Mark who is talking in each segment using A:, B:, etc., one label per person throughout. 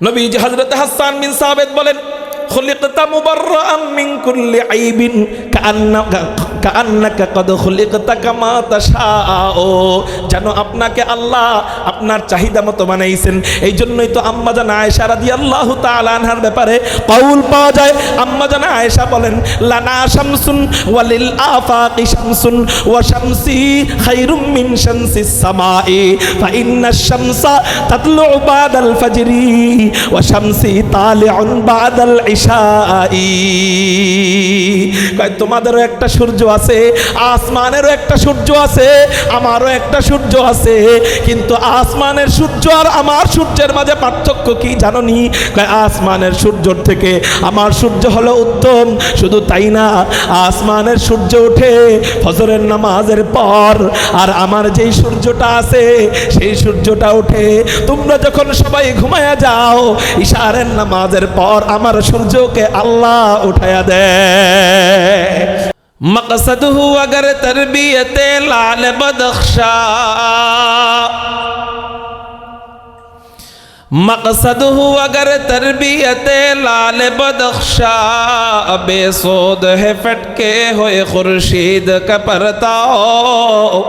A: নবীজ হজরত হাসান বিন সাবেদ বলেন খলিকতা মুবাররাম মিন কুল্লি আইবিন কাআন্না কান্নাকা কদ খুলিকতা কামা তাশাও। যেন আপনাকে আল্লাহ আপনার চাহিদা মতো বানাইছেন। এই জন্যই তো আম্মা জানা আয়েশা রাদিয়াল্লাহু তাআলা আনহার ব্যাপারে কওল পাওয়া যায়। আম্মা জানা আয়েশা বলেন, লানা শামসুন ওয়ালিল আফাকি শামসুন ওয়া শামসি খায়রুম মিন শামসিস সামাই, ফা ইন্নাশ শামসা তাতলু বাদাল ফাজরি ওয়া শামসি তালিউন বাদাল ইশাই। তোমাদেরও একটা সূর্য আছে, আসমানেরও একটা সূর্য আছে, আমারও একটা সূর্য আছে, কিন্তু আসমানের সূর্য আর আমার সূর্যের মাঝে পার্থক্য কি জাননি? কয়, আসমানের সূর্যর থেকে আমার সূর্য হলো উত্তম, শুধু তাই না, আসমানের সূর্য ওঠে ফজরের নামাজের পর, আর আমার যেই সূর্যটা আছে, সেই সূর্যটা ওঠে। তোমরা যখন সবাই ঘুমায়া যাও, ইশারের নামাজের পর আমার সূর্যকে আল্লাহ উঠায়া দেয়। مقصد ہو اگر تربیت لال بدخشا مقصد ہو اگر تربیت لال بدخشا بے سود ہے فٹکے ہوئے خورشید کا پرتاؤ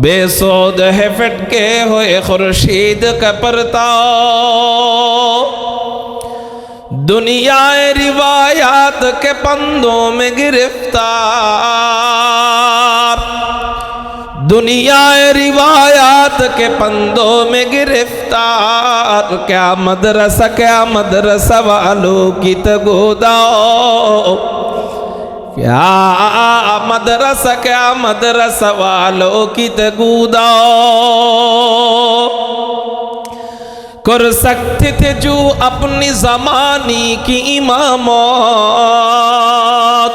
A: بے سود ہے فٹکے ہوئے خورشید کا پرتاؤ दुनिया रिवायात के पंदों में गिरफ़्तार। दुनिया रिवायात के पंदों में गिरफ़्तार। क्या मदरसा क्या मदरसा वालों की तगोदाओ क्या मदरसा क्या मदरसा वालों की तगोदाओ کر سکتے تھے جو اپنی زمانی کی امامات۔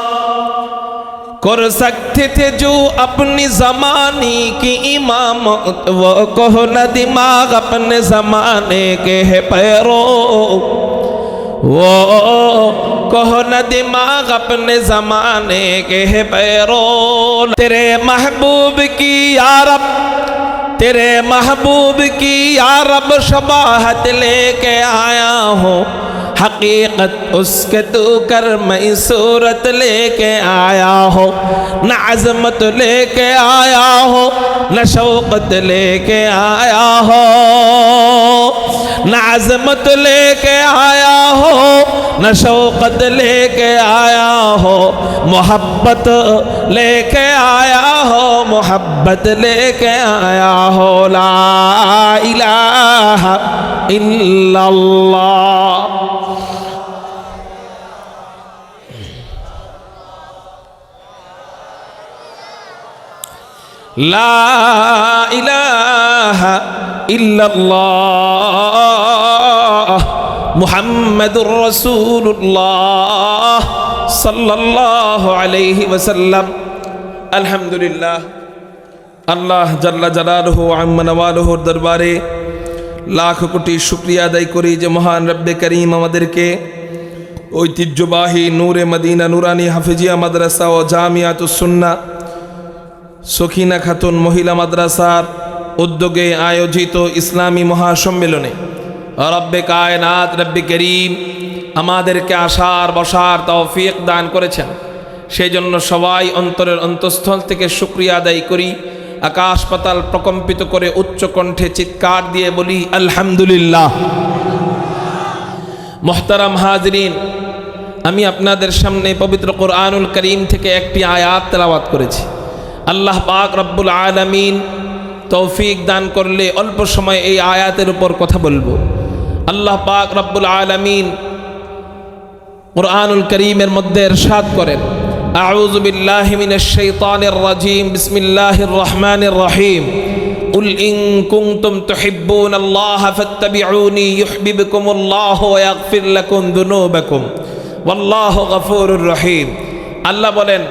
A: کر سکتے تھے جو اپنی زمانی کی امامت وہ کوہنا دماغ اپنے زمانے کے پیروں پیرو۔ وہ کوہنا دماغ اپنے زمانے کے ہے تیرے محبوب کی یارب तेरे महबूब की यारब शबाहत लेके आया हूँ हकीकत उसके तू कर मैं सूरत लेके आया हो न अजमत लेके आया हो न शौकत लेके आया हो न अजमत लेके आया हो न शौकत लेके आया हो मोहब्बत लेके आया हो मोहब्बत लेके आया हो ला इलाहा इल्लल्लाह لا إله إلا الله محمد رسول الله صلى الله عليه وسلم আলহামদুলিল্লাহ। আল্লাহ জাল্লা জালালুহু আম্মা নওয়ালুহুর দরবারে লাখ কোটি শুক্রিয়া আদায় করি যে মহান রব্বে করিম আমাদেরকে ঐতিহ্যবাহী নূরে মদিনা নুরানি হাফিজিয়া মাদ্রাসা ও জামিয়াতুস সুন্নাহ সখিনা খাতুন মহিলা মাদ্রাসার উদ্যোগে আয়োজিত ইসলামী মহাসম্মেলনে রব্বে কায়নাত, রব্বে করিম আমাদেরকে আসার বসার তৌফিক দান করেছেন। সেই জন্য সবাই অন্তরের অন্তঃস্থল থেকে শুক্রিয়া আদায় করি। আকাশ পাতাল প্রকম্পিত করে উচ্চ কণ্ঠে চিৎকার দিয়ে বলি, আলহামদুলিল্লাহ। মোহতারাম হাজরিন, আমি আপনাদের সামনে পবিত্র কোরআনুল করিম থেকে একটি আয়াত তেলাওয়াত করেছি। আল্লাহ পাক রব্বুল আলমিন তৌফিক দান করলে অল্প সময় এই আয়াতের উপর কথা বলব। আল্লাহ পাক রব্বুল আলমিন কোরআনুল করিমের মধ্যে এরশাদ করেন। أعوذ بالله من الشيطان الرجيم بسم الله الرحمن الرحيم قل إن كنتم تحبون الله فاتبعوني يحببكم الله ويغفر لكم ذنوبكم والله غفور رحيم আল্লাহ বলেন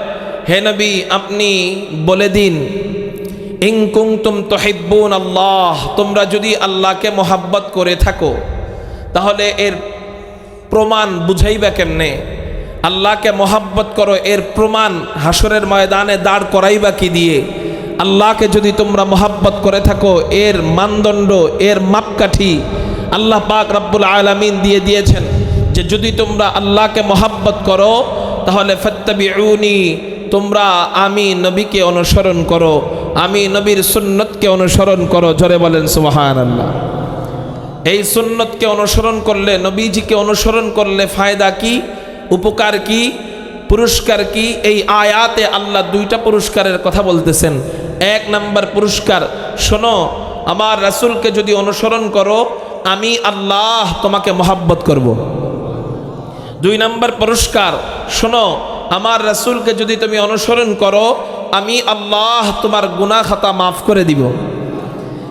A: হে নবী আপনি বলে দিন ইংকুং তুম তহিব্বুন আল্লাহ তোমরা যদি আল্লাহকে মোহাব্বত করে থাকো তাহলে এর প্রমাণ বুঝাইবা কেমনে আল্লাহকে মোহাব্বত করো, এর প্রমাণ হাসরের ময়দানে দাঁড় করাইবা কি দিয়ে? আল্লাহকে যদি তোমরা মোহাব্বত করে থাকো, এর মানদণ্ড, এর মাপকাঠি আল্লাহ পাক রব্বুল আলামিন দিয়ে দিয়েছেন যে যদি তোমরা আল্লাহকে মহাব্বত করো, তাহলে ফত্তাবিউনি, তোমরা আমি নবীকে অনুসরণ করো, আমি নবীর সুন্নতকে অনুসরণ করো। জরে বলেন সুবহান আল্লাহ এই সুন্নতকে অনুসরণ করলে, নবীজিকে অনুসরণ করলে ফায়দা কি? উপকার কি? পুরস্কার কি? এই আয়াতে আল্লাহ দুইটা পুরস্কারের কথা বলতেছেন। এক নাম্বার পুরস্কার, শোনো, আমার রাসুলকে যদি অনুসরণ করো, আমি আল্লাহ তোমাকে মহাব্বত করব। দুই নাম্বার পুরস্কার, শোনো, আমার রাসুলকে যদি তুমি অনুসরণ করো, আমি আল্লাহ তোমার গুনা খাতা মাফ করে দিব।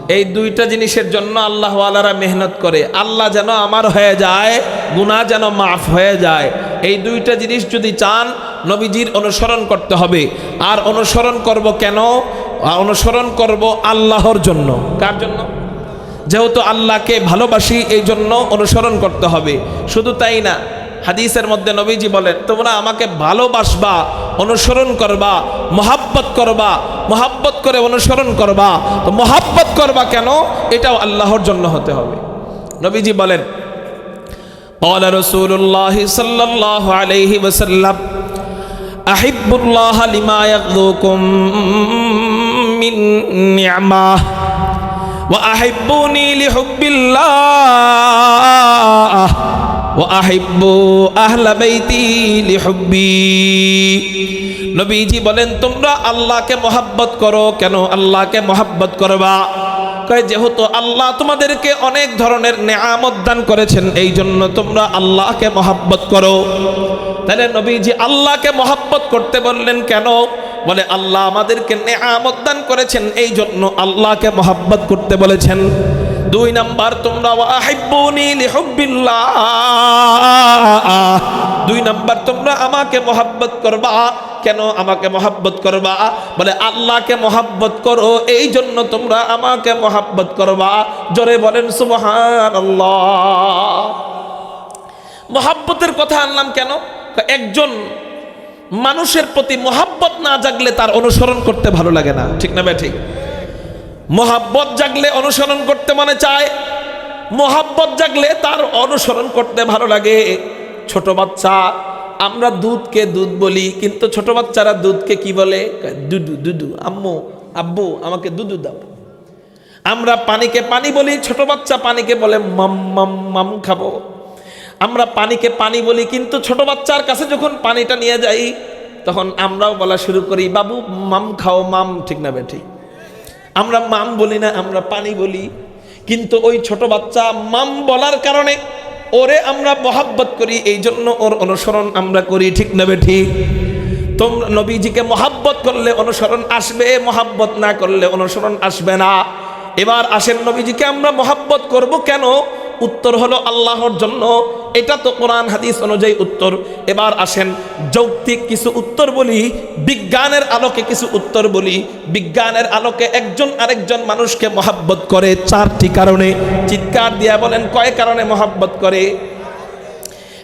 A: এই দুইটা জিনিসের জন্য আল্লাহ আলারা মেহনত করে। আল্লাহ যেন আমার হয়ে যায়, গুনাহ যেন মাফ হয়ে যায়। এই দুইটা জিনিস যদি চান, নবীজির অনুসরণ করতে হবে। আর অনুসরণ করব কেন? অনুসরণ করব আল্লাহর জন্য। কার জন্য? যেহেতু আল্লাহকে ভালোবাসি, এই জন্য অনুসরণ করতে হবে। শুধু তাই না, হাদিসের মধ্যে নবীজি বলেন, তোমরা আমাকে ভালোবাসবা, অনুসরণ করবা, মহাব্বত করবা, মহাব্বত করে অনুসরণ করবা। তো মহাব্বত করবা কেন? এটাও আল্লাহর জন্য হতে হবে। নবীজি বলেন قال رسول الله صلى الله عليه وسلم أحب الله لما يغذوكم من نعمه وأحبوني لحب الله وأحب أهل بيتي لحبي নবীজি বলেন তোমরা আল্লাহকে মহাব্বত করো কেন আল্লাহকে মহাব্বত করবা কয়, যেহেতু আল্লাহ তোমাদেরকে অনেক ধরনের নেয়ামত দান করেছেন, এই জন্য তোমরা আল্লাহকে মহাব্বত করো। তাহলে নবীজি আল্লাহকে মহাব্বত করতে বললেন, কেন? বলে, আল্লাহ আমাদেরকে নেয়ামত দান করেছেন, এই জন্য আল্লাহকে মহাব্বত করতে বলেছেন। দুই নাম্বার, তোমরা দুই নাম্বার, তোমরা আমাকে মহাব্বত করবা। কেন আমাকে মহাব্বত করবা? বলে, আল্লাহকে মহাব্বত করো, এই জন্য তোমরা আমাকে মহাব্বত করবা। জোরে বলেন, সুবহানাল্লাহ। মহাব্বতের কথা আনলাম কেন? একজন মানুষের প্রতি মহাব্বত না জাগলে তার অনুসরণ করতে ভালো লাগে না। ঠিক না ঠিক? মহাব্বত জাগলে অনুসরণ করতে মনে চায়। মহাব্বত জাগলে তার অনুসরণ করতে ভালো লাগে। ছোট বাচ্চা, আমরা দুধকে দুধ বলি, কিন্তু ছোট বাচ্চারা দুধকে কি বলে? দুদু দুদু আম্মু, আব্বু, আমাকে দুদু দাও। আমরা পানিকে পানি বলি, ছোট বাচ্চা পানিকে বলে, মাম মাম মাম খাব। আমরা পানিকে পানি বলি, কিন্তু ছোট বাচ্চার কাছে যখন পানিটা নিয়ে যাই, তখন আমরাও বলা শুরু করি, বাবু, মাম খাও, মাম, ঠিক না বেঠিক আমরা মাম বলি না, আমরা পানি বলি। কিন্তু ওই ছোট বাচ্চা মাম বলার কারণে ওরে আমরা মহাব্বত করি, এই জন্য ওর অনুসরণ আমরা করি, ঠিক নেবে বেঠিক তোমরা নবীজিকে মহাব্বত করলে অনুসরণ আসবে, মহাব্বত না করলে অনুসরণ আসবে না। এবার আসেন নবীজিকে আমরা মহাব্বত করব কেন? উত্তর হলো আল্লাহর জন্য। এটা তো কোরআন, হাদিস অনুযায়ী উত্তর। এবার আসেন, যৌক্তিক কিছু উত্তর বলি, বিজ্ঞানের আলোকে কিছু উত্তর বলি। বিজ্ঞানের আলোকে একজন আরেকজন মানুষকে মহাব্বত করে চারটি কারণে। চিৎকার দিয়া বলেন, কয় কারণে মহাব্বত করে?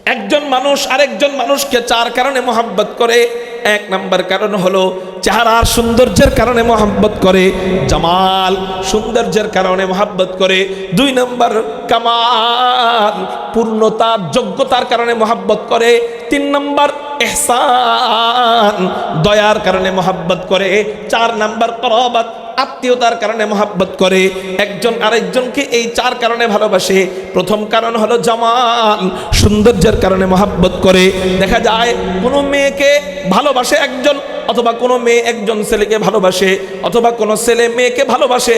A: একজন মানুষ আরেকজন মানুষকে চার কারণে মহাব্বত করে। এক নাম্বার কারণ হলো চেহারার সৌন্দর্যের কারণে মহাব্বত করে জামাল। সৌন্দর্যের কারণে মহাব্বত করে। দুই নাম্বার কামাল, পূর্ণতার, যোগ্যতার কারণে মহাব্বত করে। তিন নাম্বার এহসান, দয়ার কারণে মহাব্বত করে। চার নাম্বার করবাত আত্মীয়তার কারণে মহাব্বত করে, একজন আরেকজনকে এই চার কারণে ভালোবাসে। প্রথম কারণ হলো জামাল, সৌন্দর্যের কারণে মহাব্বত করে। দেখা যায়, কোনো মেয়েকে ভালোবাসে একজন, অথবা কোনো মেয়ে একজন ছেলেকে ভালোবাসে, অথবা কোনো ছেলে মেয়েকে ভালোবাসে।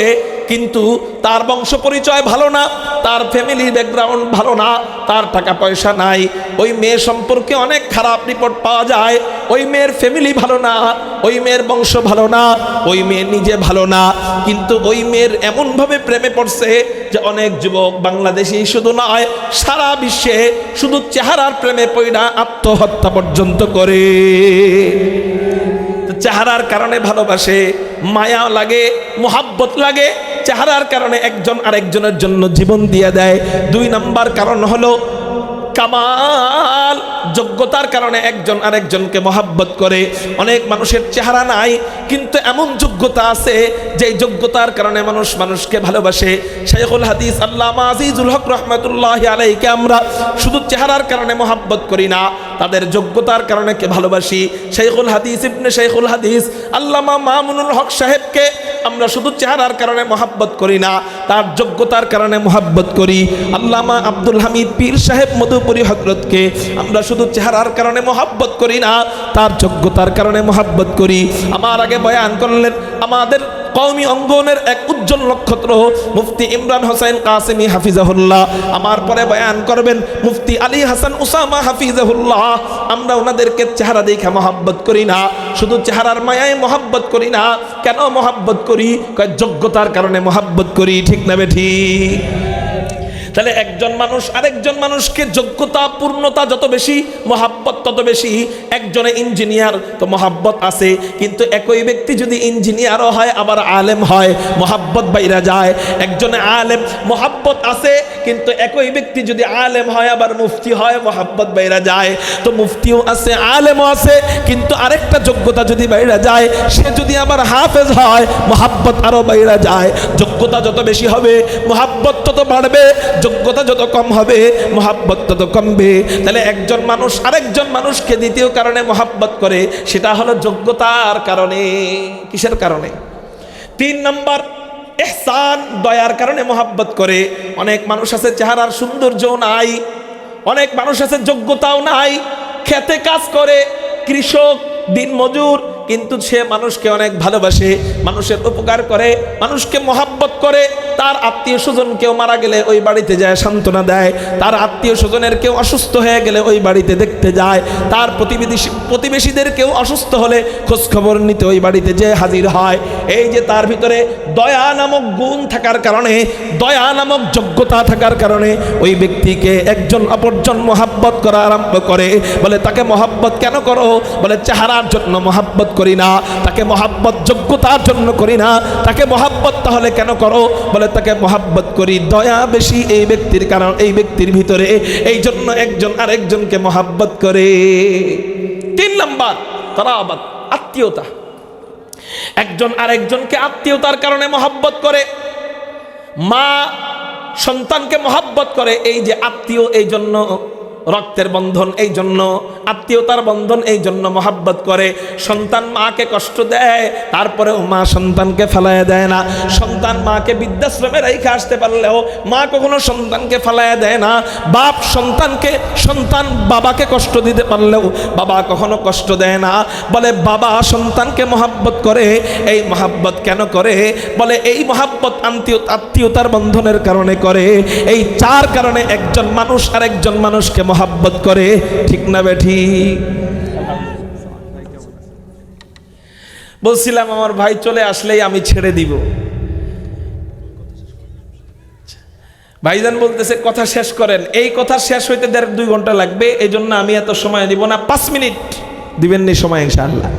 A: কিন্তু তার বংশ পরিচয় ভালো না, তার ফ্যামিলি ব্যাকগ্রাউন্ড ভালো না, তার টাকা পয়সা নাই, ওই মেয়ে সম্পর্কে অনেক খারাপ রিপোর্ট পাওয়া যায়, ওই মেয়ের ফ্যামিলি ভালো না, ওই মেয়ের বংশ ভালো না, ওই মেয়ে নিজে ভালো না, কিন্তু ওই মেয়ের এমনভাবে প্রেমে পড়ছে যে অনেক যুবক বাংলাদেশি শুধু নয়, সারা বিশ্বে শুধু চেহারার প্রেমে পইরা আত্মহত্যা পর্যন্ত করে। চেহারার কারণে ভালোবাসে, মায়া লাগে, মোহাব্বত লাগে চেহারার কারণে একজন আরেকজনের জন্য জীবন দিয়ে দেয়। দুই নাম্বার কারণ হলো কামাল। যোগ্যতার কারণে একজন আরেকজনকে মহাব্বত করে। অনেক মানুষের চেহারা নাই, কিন্তু এমন যোগ্যতা আছে যে যোগ্যতার কারণে মানুষ মানুষকে ভালোবাসে। শেখুল হাদিস আল্লামা আজিজুল হক রহমতুল্লাহ আলাইকে আমরা শুধু চেহারার কারণে মহাব্বত করি না, তাদের যোগ্যতার কারণে কে ভালোবাসি। শেখুল হাদিস ইবনে শেখুল হাদিস আল্লামা মামুনুল হক সাহেবকে আমরা শুধু চেহারার কারণে মহাব্বত করি না, তার যোগ্যতার কারণে মহাব্বত করি। আল্লামা আব্দুল হামিদ পীর সাহেব মধুপুরী হজরতকে। আমরা শুধু চেহারার কারণে মহাব্বত করি না, তার যোগ্যতার কারণে মহাব্বত করি। আমার আগে বয়ান করলেন, আমাদের কওমি অঙ্গনের এক উজ্জ্বল নক্ষত্র, মুফতি ইমরান হোসেন কাসিমি হাফিজাহুল্লাহ। আমার পরে বয়ান করবেন, মুফতি আলী হাসান উসামা হাফিজাহুল্লাহ। আমরা ওনাদেরকে চেহারা দেখে মহাব্বত করি না, শুধু চেহারার মায়ায় মহাব্বত করি না, কেন মহাব্বত করি? যোগ্যতার কারণে মহাব্বত করি, ঠিক না বেঠি তাহলে একজন মানুষ, আরেকজন মানুষকে যোগ্যতা, পূর্ণতা যত বেশি, মহাব্বত তত বেশি। একজনে ইঞ্জিনিয়ার, তো মহাব্বত আছে। কিন্তু একই ব্যক্তি যদি ইঞ্জিনিয়ারও হয়, আবার আলেম হয়, মহাব্বত বাইরা যায়। একজনে আলেম, মহাব্বত আছে, কিন্তু একই ব্যক্তি যদি আলেম হয়, আবার মুফতি হয়, মহাব্বত বাইরা যায়। তো মুফতিও আছে, আলেমও আছে, কিন্তু আরেকটা যোগ্যতা যদি বাইরা যায়, সে যদি আবার হাফেজ হয়, মহাব্বত আরও বাইরা যায়। যোগ্যতা যত বেশি হবে, মহাব্বত তত বাড়বে। যোগ্যতা যত কম হবে, মহাব্বত তত কমবে। তাহলে একজন মানুষ, আরেকজন মানুষকে দ্বিতীয় কারণে মহাব্বত করে, সেটা হলো যোগ্যতার কারণে। কিসের কারণে? তিন নম্বর এহসান দয়ার কারণে মহাব্বত করে। অনেক মানুষ আছে চেহারার সৌন্দর্যও নাই, অনেক মানুষ আছে যোগ্যতাও নাই। খেতে কাজ করে, কৃষক দিন মজুর কিন্তু সে মানুষকে অনেক ভালোবাসে, মানুষের উপকার করে, মানুষকে মহাব্বত করে, তার আত্মীয় স্বজন কেউ মারা গেলে ওই বাড়িতে যায়, সান্ত্বনা দেয়। তার আত্মীয় স্বজনের কেউ অসুস্থ হয়ে গেলে ওই বাড়িতে দেখতে যায়। তার প্রতিবেশী প্রতিবেশীদের কেউ অসুস্থ হলে খোঁজখবর নিতে ওই বাড়িতে যে হাজির হয়। এই যে তার ভিতরে দয়া নামক গুণ থাকার কারণে, দয়া নামক যোগ্যতা থাকার কারণে ওই ব্যক্তিকে একজন অপরজন মহাব্বত করা আরম্ভ করে। বলে, তাকে মহাব্বত কেন করো? বলে, চেহারার জন্য মহাব্বত করি না। তাকে মহাব্বত যোগ্যতার জন্য করি না। তাকে মহাব্বত তাহলে কেন করো? বলে তাকে মহাব্বত করি। দয়া বেশি এই ব্যক্তির কারণ, এই ব্যক্তির ভিতরে। এই জন্য একজন আরেকজনকে মহাব্বত করে। তিন নম্বর তারা আবার আত্মীয়তা। একজন আরেকজনকে আত্মীয়তার কারণে মহাব্বত করে। মা সন্তানকে মহাব্বত করে। এই যে আত্মীয়, এই জন্য রক্তের বন্ধন এই জন্য, আত্মীয়তার বন্ধন এই জন্য মহাব্বত করে। সন্তান মাকে কষ্ট দেয়, তারপরেও মা সন্তানকে ফেলায় দেয় না। সন্তান মাকে বৃদ্ধাশ্রমে রেখে আসতে পারলেও মা কখনো সন্তানকে ফেলায় দেয় না। বাপ সন্তানকে, সন্তান বাবাকে কষ্ট দিতে পারলেও বাবা কখনো কষ্ট দেয় না। বলে, বাবা সন্তানকে মহাব্বত করে। এই মহাব্বত কেন করে? বলে, এই মহাব্বত আত্মীয়, আত্মীয়তার বন্ধনের কারণে করে। এই চার কারণে একজন মানুষ আর একজন মানুষকে মহাব্বত করে, ঠিক না বেঠি? বলছিলাম, আমার ভাই চলে আসলেই আমি ছেড়ে দিব। ভাইজান বলতেছে, কথা শেষ করেন। এই কথা শেষ হইতে দেড় দুই ঘণ্টা লাগবে এই জন্য আমি এত সময় দিব না, পাঁচ মিনিট দিবেন নি সময়, ইনশাআল্লাহ।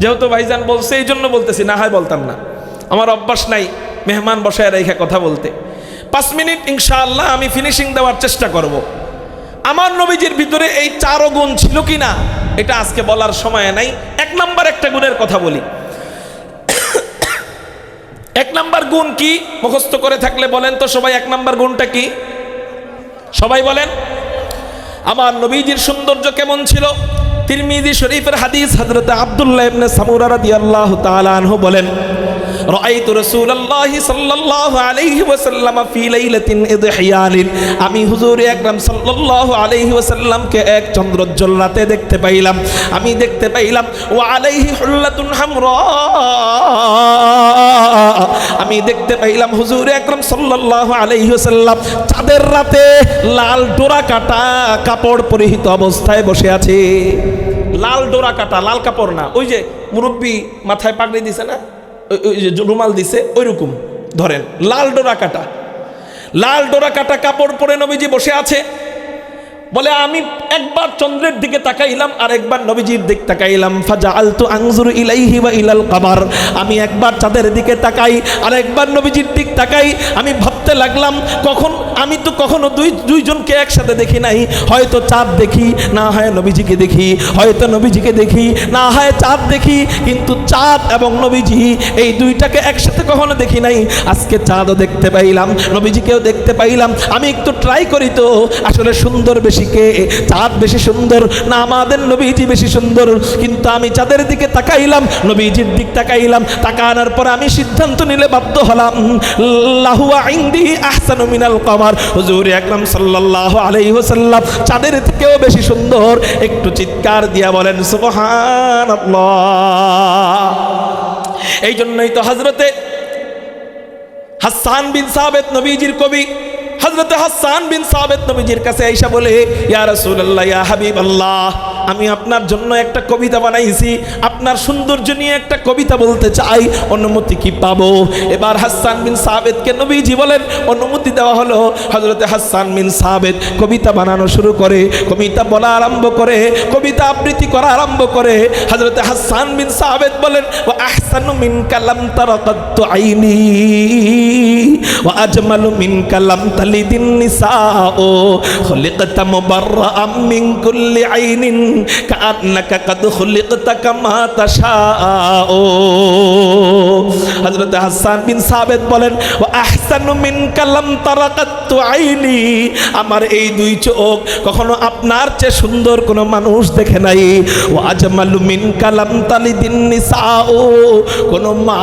A: যেহেতু ভাইজান বলছে এই জন্য বলতেছি, না হয় বলতাম না। আমার অভ্যাস নাই, মেহমান বসায় রেখে কথা বলতে। পাঁচ মিনিট, ইনশাআল্লাহ, আমি ফিনিশিং দেওয়ার চেষ্টা করব। আমার নবীজির ভিতরে এই চারো গুণ ছিল কি না এটা আজকে বলার সময় নাই। এক নাম্বার একটা গুণের কথা বলি। এক নাম্বার গুণ কি? মুখস্থ করে থাকলে বলেন তো সবাই, এক নাম্বার গুণটা কি? সবাই বলেন। আমার নবীজির সৌন্দর্য কেমন ছিল? তিরমিজি শরীফের হাদিস হযরত আব্দুল্লাহ ইবনে সামুরা রাদিয়াল্লাহু তাআলা আনহু বলেন, রাআইতু রাসূলুল্লাহ সাল্লাল্লাহু আলাইহি ওয়াসাল্লাম ফি লাইলাতিন ইদহিয়ালিন আমি হুজুর আকরাম সাল্লাল্লাহু আলাইহি ওয়াসাল্লামকে এক চন্দ্রোজ্জ্বল রাতে দেখতে পাইলাম। আমি দেখতে পাইলাম, ওয়া আলাইহি হুল্লাতুন হামরা। আমি দেখতে পাইলাম হুজুর আকরাম সাল্লাল্লাহু আলাইহি ওয়াসাল্লাম চাঁদের রাতে লাল ডোরা কাটা কাপড় পরিহিত অবস্থায় বসে আছে। লাল ডোরা কাটা, লাল কাপড় না। ওই যে মুরব্বী মাথায় পাগড়ি দিছে না? ওই- যে রুমাল দিছে ওই রকম ধরেন, লাল ডোরা কাটা। লাল ডোরা কাটা কাপড় পরে নবীজি বসে আছে। বলে, আমি একবার চন্দ্রের দিকে তাকাইলাম, আর একবার নবীজির দিক তাকাইলাম। ফাজা আলতু আংজুর ইলাইহি ওয়া ইলাল কামার। আমি একবার চাঁদের দিকে তাকাই, আর একবার নবীজির দিক তাকাই। আমি ভাবতে লাগলাম, কখন? আমি তো কখনো দুই, দুইজনকে একসাথে দেখি নাই। হয়তো চাঁদ দেখি, না হয় নবীজিকে দেখি। হয়তো নবীজিকে দেখি, না হয় চাঁদ দেখি। কিন্তু চাঁদ এবং নবীজি এই দুইটাকে একসাথে কখনো দেখি নাই। আজকে চাঁদও দেখতে পাইলাম, নবীজিকেও দেখতে পাইলাম। আমি একটু ট্রাই করি তো, আসলে সুন্দর বেশি কে? চাঁদ বেশি সুন্দর, না আমাদের নবীজি বেশি সুন্দর। কিন্তু আমি চাঁদের দিকে তাকাইলাম, নবীজির দিক তাকাইলাম। তাকানোর পর আমি সিদ্ধান্ত নিলে বাধ্য হলাম। লাহুয়া ইন্দি আহসানু মিনাল কমার। হুজুর চাঁদের থেকেও বেশি সুন্দর। একটু চিৎকার দিয়া বলেন, সুবহানাল্লাহ। এই জন্যই তো হজরতে হাসান বিন সাবেত নবীজির কবি হজরতে হাসান বিন সাবেত নবীজির কাছে আইসা বলে, ইয়া রাসূলুল্লাহ, ইয়া হাবিবাল্লাহ, আমি আপনার জন্য একটা কবিতা বানাইছি। আপনার সৌন্দর্য নিয়ে একটা কবিতা বলতে চাই। অনুমতি কি পাবো? এবার হাসান বিন সাবেদকে নবীজি বলেন, অনুমতি দেওয়া হলো হজরতে হাসান বিন সাবেদ। কবিতা বানানো শুরু করে, কবিতা বলা আরম্ভ করে, কবিতা আবৃত্তি করা আরম্ভ করে হজরতে হাসান বিন সাবেদ বলেন ও আহসানু মিন কালাম তারাকাত্তু আইনি, ওয়া আজমালু মিন কালাম তালিদিন নিসাও, খুলিকতা মুবাররাআম মিন কুল্লি আইনিন কাআন্নাকা কাদ খুলিকতা কামা তাশাও হযরত হাসান বিন সাবেদ বলেন, ওয়া আহসানু মিন কালাম তারাকাত্তু আইনি। আমার এই দুই চোখ কখনো আপনার চেয়ে সুন্দর কোনো মানুষ দেখে নাই। ও আজমালু মিন কালাম তালিদিন নিসাও কোনো মা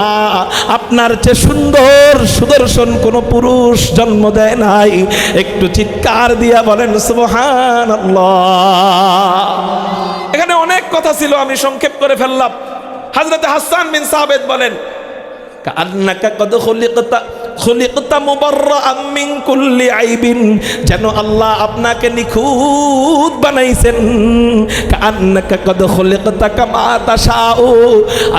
A: আপনার চেয়ে সুন্দর সুদর্শন কোনো পুরুষ জন্ম দেয় নাই। একটু চিৎকার দিয়া বলেন, সুবহানাল্লাহ। এখানে অনেক কথা ছিল, আমি সংক্ষেপ করে ফেললাম। হযরত হাসান বিন সাবেদ বলেন যেন আল্লাহ আপনাকে নিখুঁত বানাইছেন।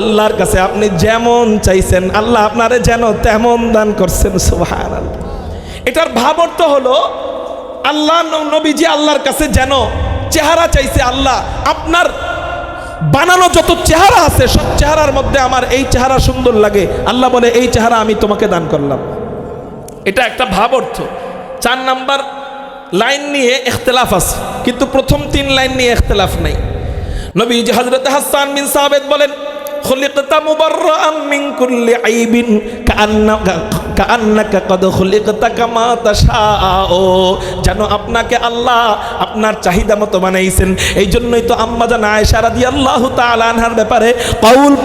A: আল্লাহর কাছে আপনি যেমন চাইছেন, আল্লাহ আপনারে যেন তেমন দান করছেন, সুবহানাল্লাহ। এটার ভাব অর্থ হলো, আল্লাহ নবীজি আল্লাহর কাছে যেন চেহারা চাইছে আল্লাহ। আপনার বানানো যত চেহারা আছে, সব চেহারার মধ্যে আমার এই চেহারা সুন্দর লাগে। আল্লাহ বলে, এই চেহারা আমি তোমাকে দান করলাম। এটা একটা ভাব অর্থ। চার নাম্বার লাইন নিয়ে এখতলাফ আছে, কিন্তু প্রথম তিন লাইন নিয়ে এখতলাফ নাই। নবী হজরত হাসান বিন সাহেদ বলেন, খলিকতা মুবাররাম মিন কুল্লি আইবিন কাআন্না যেন আপনাকে আল্লাহ আপনার চাহিদা মতো বানাইছেন। এই জন্যই তো আম্মা জানা ব্যাপারে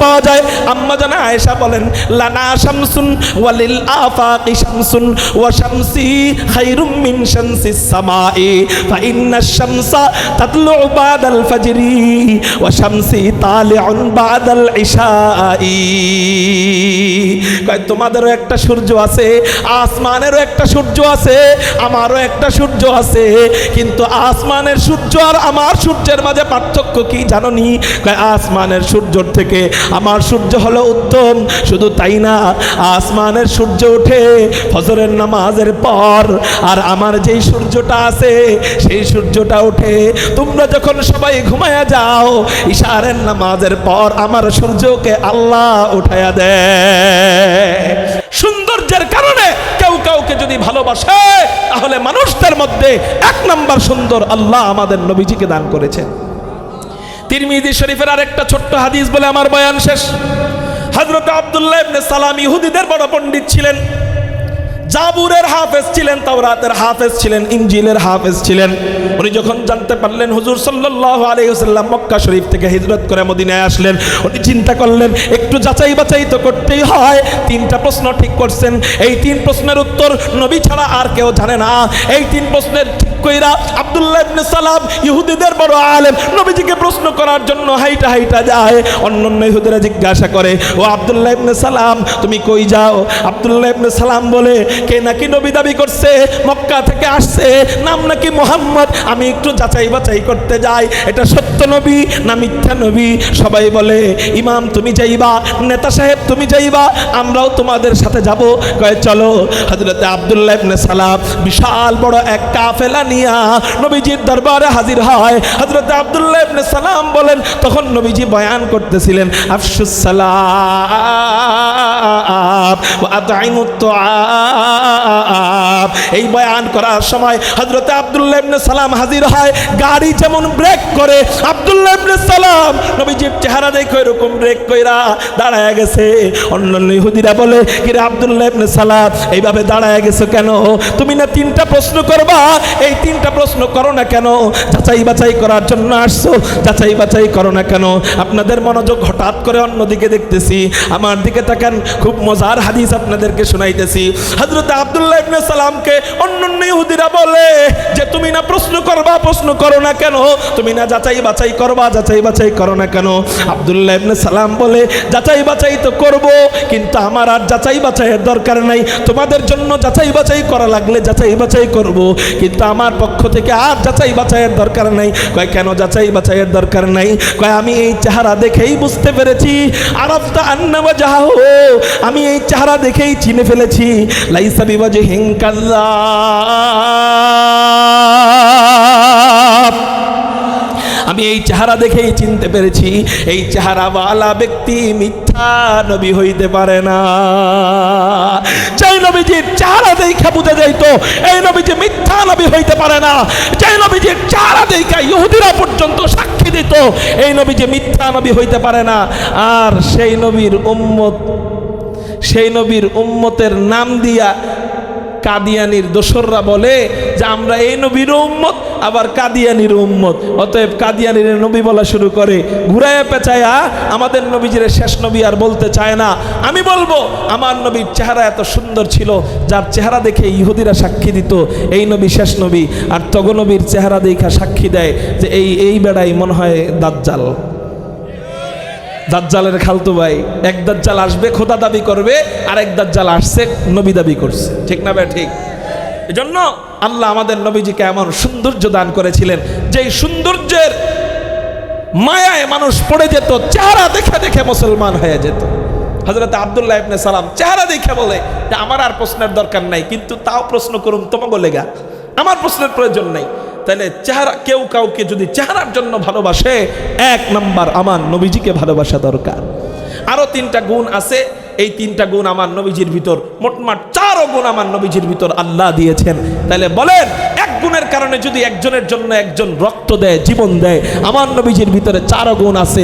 A: পাওয়া যায়। আম্মা জানা বলেন, লানা শামসুন ওয়ালিল আফাকি শামসুন ওয়া শামসি মিন সামাই, ফা শামসা তাতলু বাদাল ফাজরি ওয়া শামসি তালিউন বাদাল ইশাই। কয়, তোমাদেরও একটা সূর্য আছে, আসমানেরও একটা সূর্য আছে, আমারও একটা সূর্য আছে, কিন্তু আসমানের সূর্য আর আমার সূর্যের মাঝে পার্থক্য কি জাননি? কয়, আসমানের সূর্যর থেকে আমার সূর্য হলো উত্তম, শুধু তাই না, আসমানের সূর্য ওঠে ফজরের নামাজের পর, আর আমার যেই সূর্যটা আছে, সেই সূর্যটা ওঠে। তোমরা যখন সবাই ঘুমায়া যাও, ইশারের নামাজের পর আমার সূর্যকে আল্লাহ উঠায়া দেয়। সৌন্দর্যের কারণে কেউ কাউকে যদি ভালোবাসে, তাহলে মানুষদের মধ্যে এক নম্বর সুন্দর আল্লাহ আমাদের নবীজিকে দান করেছেন। তিরমিজি শরীফের আরেকটা ছোট্ট হাদিস বলে আমার বয়ান শেষ। হজরত আবদুল্লাহ সালাম ইহুদিদের বড় পণ্ডিত ছিলেন। জাবুরের হাফেজ ছিলেন, তাওরাতের হাফেজ ছিলেন, ইনজিলের হাফেজ ছিলেন। উনি যখন জানতে পারলেন হুজুর আলাইহি ওয়াসাল্লাম মক্কা শরীফ থেকে হিজরত করে মদিনায় আসলেন, উনি চিন্তা করলেন, একটু যাচাই বাছাই তো করতেই হয়। তিনটা প্রশ্ন ঠিক করছেন। এই তিন প্রশ্নের উত্তর নবী ছাড়া আর কেউ জানে না। এই তিন প্রশ্নের ঠিক কইরা আব্দুল্লাহ ইবনে সালাম ইহুদিদের বড় আলেম। নবীজিকে প্রশ্ন করার জন্য হাইটা হাইটা যায়। অন্য অন্য ইহুদিরা জিজ্ঞাসা করে, ও আব্দুল্লাহ ইবনে সালাম, তুমি কই যাও? আব্দুল্লাহ ইবনে সালাম বলে কে নাকি নবী দাবি করছে? মক্কা থেকে আসছে। নাম নাকি মোহাম্মদ? আমি একটু যাচাই বাছাই করতে যাই। এটা সত্য নবী না মিথ্যা নবী? সবাই বলে, ইমাম, তুমি যাইবা। নেতা সাহেব, তুমি যাইবা। আমরাও তোমাদের সাথে যাব। কয়ে, চলো। হজরতে আব্দুল্লাহ ইবনে সালাম বিশাল বড় এক কাফেলা নিয়া নবীজির দরবারে হাজির হয়। হজরতে আব্দুল্লাহ ইবনে সালাম বলেন, তখন নবীজি বয়ান করতেছিলেন, আফসুস সালাম। আব তুআব। এই বয়ান করার সময় হযরতে আব্দুল্লাহ সালাম হাজির হয়, গাড়ি যেমন ব্রেক করে, আব্দুল্লাহ সালাম নবীজির চেহারা দেখে এরকম ব্রেক কইরা দাঁড়ায় গেছে। অন্যান্য ইহুদিরা বলে কিরে আব্দুল্লাহ সালাম, এইভাবে দাঁড়ায় গেছো কেন? তুমি না তিনটা প্রশ্ন করবা? এই তিনটা প্রশ্ন করো না কেন? যাচাই বাছাই করার জন্য আসছো, যাচাই বাছাই করো না কেন? আপনাদের মনোযোগ হঠাৎ করে অন্যদিকে দেখতেছি। আমার দিকে তাকান, খুব মজার হাদিস আপনাদেরকে শোনাইতেছি। হজরত আবদুল্লাহ ইবনে সালামকে অন্য ইহুদিরা বলে যে, তুমি না প্রশ্ন করবা প্রশ্ন করো না কেন? তুমি না যাচাই বাছাই করবা, যাচাই বাছাই করো না কেন? আব্দুল্লাহ ইবনে সালাম বলে, যাচাই বাছাই তো করব, কিন্তু আমার আর যাচাই বাছাইয়ের দরকার নাই। তোমাদের জন্য যাচাই বাছাই করা লাগলে যাচাই বাছাই করব, কিন্তু আমার পক্ষ থেকে আর যাচাই বাছাইয়ের দরকার নাই। কয়, কেন যাচাই বাছাইয়ের দরকার নাই? কয়, আমি এই চেহারা দেখেই বুঝতে পেরেছি। আরবটা আন্নামা যাহো আমি এই চেহারা দেখেই চিনে ফেলেছি। লাইসা বিবাজে হিংকাল্লা আমি এই চেহারা দেখেই চিনতে পেরেছি, এই চেহারাওয়ালা ব্যক্তি মিথ্যা নবী হইতে পারে না। যেই নবীজির চেহারা দেখা বুঝে যাইত, এই নবীজি মিথ্যা নবী হইতে পারে না। যেই নবীজির চেহারা দেখা ইহুদিরা পর্যন্ত সাক্ষী দিত, এই নবীজি মিথ্যা নবী হইতে পারে না। আর সেই নবীর উম্মত, সেই নবীর উম্মতের নাম দিয়া কাদিয়ানির দোসররা বলে যে, আমরা এই নবীর উম্মত আবার কাদিয়ানির উম্মত। অতএব কাদিয়ানির নবী বলা শুরু করে, ঘুরাইয়া পেঁচায়া আমাদের নবীজির শেষ নবী আর বলতে চায় না। আমি বলব, আমার নবীর চেহারা এত সুন্দর ছিল, যার চেহারা দেখে ইহুদিরা সাক্ষী দিত, এই নবী শেষ নবী। আর তগনবীর চেহারা দেখা সাক্ষী দেয় যে এই এই বেড়াই মনে হয় দাজ্জাল। দাজ্জালের খালতো ভাই, এক দাজ্জাল আসবে, খোদা দাবি করবে আর এক দাজ্জাল আসছে, নবী দাবি করছে। ঠিক না ভাই, ঠিক? এজন্য আল্লাহ আমাদের নবীজিকে এমন সৌন্দর্য দান করেছিলেন, যেই সৌন্দর্যের মায়ায় মানুষ পড়ে যেত, চেহারা দেখে দেখে মুসলমান হয়ে যেত। হজরত আবদুল্লাহ ইবনে সালাম চেহারা দেখে বলে যে আমার আর প্রশ্নের দরকার নাই, কিন্তু তাও প্রশ্ন করুন, তোমাকে লেগা আমার প্রশ্নের প্রয়োজন নাই। তাহলে চেহারা, কেউ কাউকে যদি চেহারার জন্য ভালোবাসে, এক নাম্বার আমার নবীজিকে ভালোবাসা দরকার। আরও তিনটা গুণ আছে এই তিনটা গুণ আমার নবীজির ভিতর মোটমাট চারও গুণ আমার নবীজির ভিতর আল্লাহ দিয়েছেন। তাহলে বলেন, এক গুণের কারণে যদি একজনের জন্য একজন রক্ত দেয়, জীবন দেয়, আমার নবীজির ভিতরে চারও গুণ আছে।